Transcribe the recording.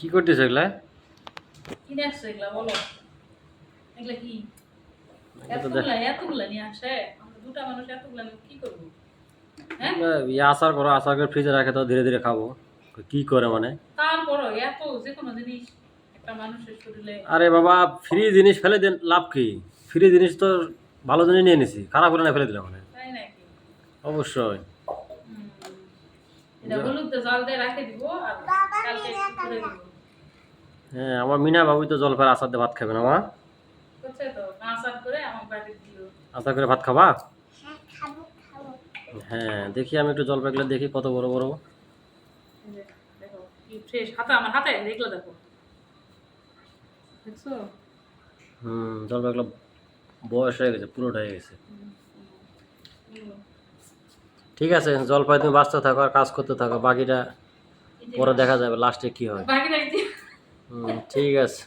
কি করতেছ এগুলা? কিনে আসছো এগুলা বলো। এগুলা কি? এটা তো দেখ- এতগুলা এতগুলা নিয়ে আসে? দুটা মানুষ এতগুলা কি করব? আচার করো আচার করে ফ্রিজে রাখে তো ধীরে ধীরে খাব। কি করে মানে? তারপরও এত যে কোনো জিনিস একটা মানুষের শরীরে আরে বাবা ফ্রি জিনিস ফেলে দেন লাভ কি? ফ্রি জিনিস তো ভালো জিনিস নিয়ে নিছি খারাপ করে না ফেলে দিলাম মানে। তাই নাকি? অবশ্যই। এটা হলুদ জল দিয়ে রাখে দিব আর কালকে দিব হ্যাঁ আমার মিনা বাবুই তো জলপাইয়ের আচার দিয়ে ভাত খাবে না মা? আচার করে ভাত খাবা? হ্যাঁ খাব খাব। হ্যাঁ দেখি আমি একটু জলপাইগুলো দেখি কত বড় বড়। এই যে, দেখো কি ফ্রেশ হাতে আমার হাতে দেখল দেখো। দেখছ? হুম জলপাইগুলো বয়স হয়ে গেছে পুরোটা হয়ে গেছে। ঠিক আছে জলপাই তুমি বাঁচতে থাকো আর কাজ করতে থাকো বাকিটা পরে দেখা যাবে লাস্টে কি হয়? ঠিক আছে।